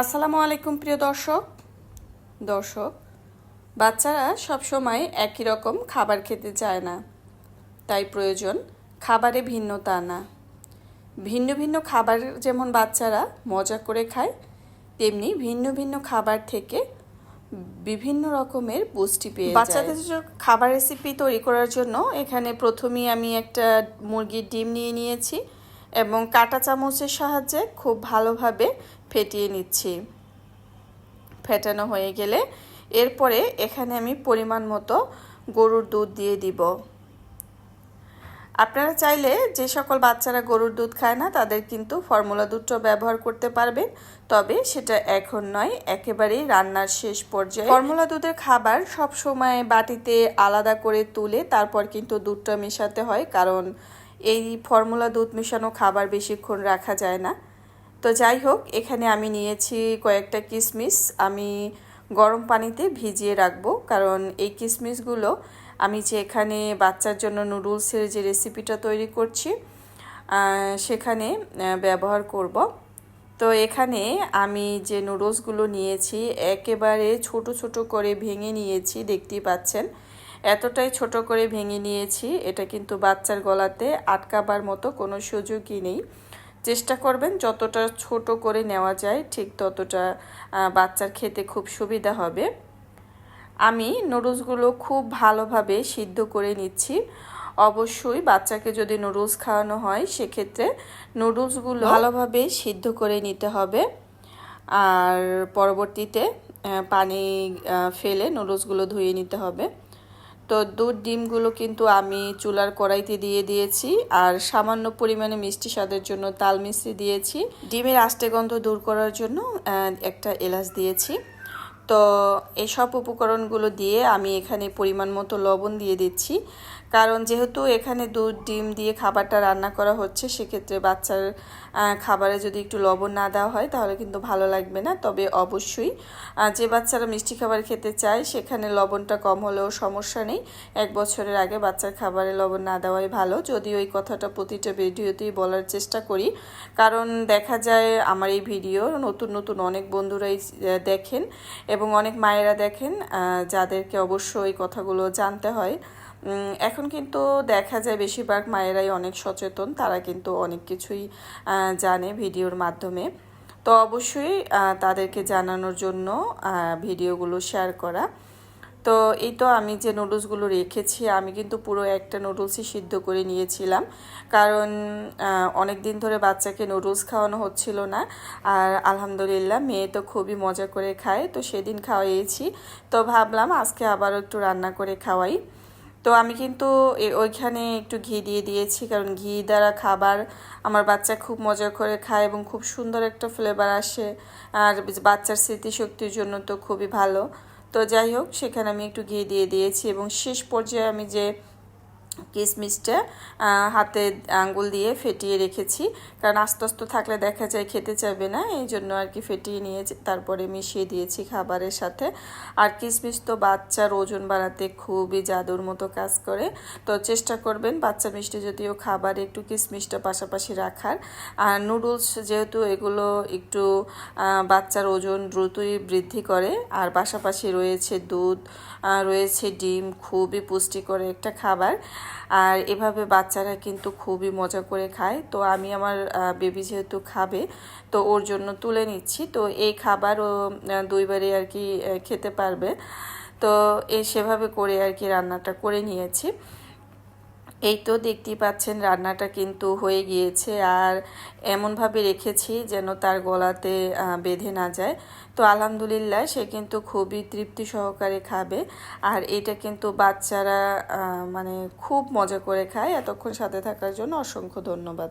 আসসালামু আলাইকুম, প্রিয় দর্শক। দর্শক, বাচ্চারা সব সময় একই রকম খাবার খেতে চায় না। তাই প্রয়োজন খাবারে ভিন্নতা আনা ভিন্ন ভিন্ন খাবার যেমন বাচ্চারা মজা করে খায়, তেমনি ভিন্ন ভিন্ন খাবার থেকে বিভিন্ন রকমের পুষ্টি পেয়ে বাচ্চাদের খাবার রেসিপি তৈরি করার জন্য এখানে প্রথমেই আমি একটা মুরগির ডিম নিয়ে নিয়েছি। এবং কাঁটা চামচের সাহায্যে খুব ভালোভাবে ফেটিয়ে নিচ্ছি। ফেটানো হয়ে গেলে এরপরে এখানে আমি পরিমাণ মতো গরুর দুধ দিয়ে দিব। আপনারা চাইলে যে সকল বাচ্চারা গরুর দুধ খায় না, তাদের কিন্তু ফর্মুলা দুধটা ব্যবহার করতে পারবেন। তবে সেটা এখন নয়, একেবারেই রান্নার শেষ পর্যায়ে। ফর্মুলা দুধের খাবার সব সময় বাটিতে আলাদা করে তুলে তারপর কিন্তু দুধটা মেশাতে হয়, কারণ এই ফর্মুলা দুধ মেশানো খাবার বেশিক্ষণ রাখা যায় না। তো যাই হোক, এখানে আমি নিয়েছি কয়েকটা কিশমিশ আমি গরম পানিতে ভিজিয়ে রাখব, কারণ এই কিশমিশগুলো আমি যে এখানে বাচ্চার জন্য নুডলসের যে রেসিপিটা তৈরি করছি সেখানে ব্যবহার করব। তো এখানে আমি যে নুডলসগুলো নিয়েছি, একেবারে ছোট ছোট করে ভেঙে নিয়েছি, দেখতেই পাচ্ছেন। এতটাই ছোট করে ভেঙে নিয়েছি এটা কিন্তু বাচ্চার গলাতে আটকাবার মতো কোনো সুযোগই নেই। চেষ্টা করবেন যতটা ছোট করে নেওয়া যায় ঠিক ততটা বাচ্চার খেতে খুব সুবিধা হবে। আমি নুডলসগুলো খুব ভালোভাবে সিদ্ধ করে নিচ্ছি। অবশ্যই বাচ্চাকে যদি নুডলস খাওয়ানো হয় সেক্ষেত্রে নুডলসগুলো ভালোভাবে সিদ্ধ করে নিতে হবে। আর পরবর্তীতে পানি ফেলে নুডলসগুলো ধুয়ে নিতে হবে। তো দুধ, ডিমগুলো কিন্তু আমি চুলার কড়াইতে দিয়ে দিয়েছি আর সামান্য পরিমাণে মিষ্টি স্বাদের জন্য তাল মিশ্রি দিয়েছি। ডিমের আষ্টে গন্ধ দূর করার জন্য একটা এলাচ দিয়েছি। তো এই সব উপকরণগুলো দিয়ে আমি এখানে পরিমাণ মতো লবণ দিয়ে দিচ্ছি। কারণ যেহেতু এখানে দুধ, ডিম দিয়ে খাবারটা রান্না করা হচ্ছে, সেক্ষেত্রে বাচ্চার খাবারে যদি একটু লবণ না দেওয়া হয়, তাহলে কিন্তু ভালো লাগবে না। তবে অবশ্যই যে বাচ্চারা মিষ্টি খাবার খেতে চায়, সেখানে লবণটা কম হলেও সমস্যা নেই। এক বছরের আগে বাচ্চার খাবারে লবণ না দেওয়াই ভালো। যদি ওই কথাটা প্রতিটা ভিডিওতেই বলার চেষ্টা করি। কারণ দেখা যায়, আমার এই ভিডিও নতুন নতুন অনেক বন্ধুরাই দেখেন। এবং অনেক মায়েরা দেখেন যাদেরকে অবশ্যই এই কথাগুলো জানতে হয়। এখন কিন্তু দেখা যায় বেশিরভাগ মায়েরাই অনেক সচেতন, তারা কিন্তু অনেক কিছুই জানে ভিডিওর মাধ্যমে। তো অবশ্যই তাদেরকে জানানোর জন্য ভিডিওগুলো শেয়ার করা। তো এই তো আমি যে নুডলসগুলো রেখেছি, আমি কিন্তু পুরো একটা নুডলসই সিদ্ধ করে নিয়েছিলাম। কারণ অনেক দিন ধরে বাচ্চাকে নুডলস খাওয়ানো হচ্ছিল না। আর আলহামদুলিল্লাহ, মেয়ে তো খুবই মজা করে খায়। তো সেদিন খাওয়াইয়েছি। তো ভাবলাম আজকে আবারও একটু রান্না করে খাওয়াই। তো আমি কিন্তু ওইখানে একটু ঘি দিয়ে দিয়েছি। কারণ ঘি দ্বারা খাবার আমার বাচ্চা খুব মজা করে খায় এবং খুব সুন্দর একটা ফ্লেভার আসে। আর বাচ্চার স্মৃতিশক্তির জন্য তো খুবই ভালো। তো যাই হোক সেখানে আমি একটু ঘি দিয়ে দিয়েছি এবং শেষ পর্যায়ে আমি যে কিশমিশটা হাতে আঙ্গুল দিয়ে ফেটিয়ে রেখেছি। কারণ আস্তে আস্তে থাকলে দেখা যায় খেতে চাইবে না, এই জন্য আর কি ফেটিয়ে নিয়ে তারপরে মিশিয়ে দিয়েছি খাবারের সাথে। আর কিশমিশ তো বাচ্চার ওজন বাড়াতে খুবই জাদুর মতো কাজ করে। তো চেষ্টা করবেন বাচ্চা মিষ্টি যদিও খাবারে একটু কিশমিশটা পাশাপাশি রাখার। আর নুডলস যেহেতু এগুলো একটু বাচ্চার ওজন দ্রুতই বৃদ্ধি করে, আর পাশাপাশি রয়েছে দুধ রয়েছে ডিম, খুবই পুষ্টিকর একটা খাবার। আর এভাবে বাচ্চারা কিন্তু খুবই মজা করে খায়। তো আমি আমার বেবি যেহেতু খাবে, তো ওর জন্য তুলে নিচ্ছি। তো এই খাবার ও দুইবারে আর কি খেতে পারবে। তো এই সেভাবে করে আর কি রান্নাটা করে নিয়েছি। এই তো দেখতেই পাচ্ছেন রান্নাটা কিন্তু হয়ে গিয়েছে আর এমনভাবে রেখেছি যেন তার গলাতে বেঁধে না যায়। তো আলহামদুলিল্লাহ সে কিন্তু খুবই তৃপ্তি সহকারে খাবে আর এটা কিন্তু বাচ্চারা মানে খুব মজা করে খায়। এতক্ষণ সাথে থাকার জন্য অসংখ্য ধন্যবাদ।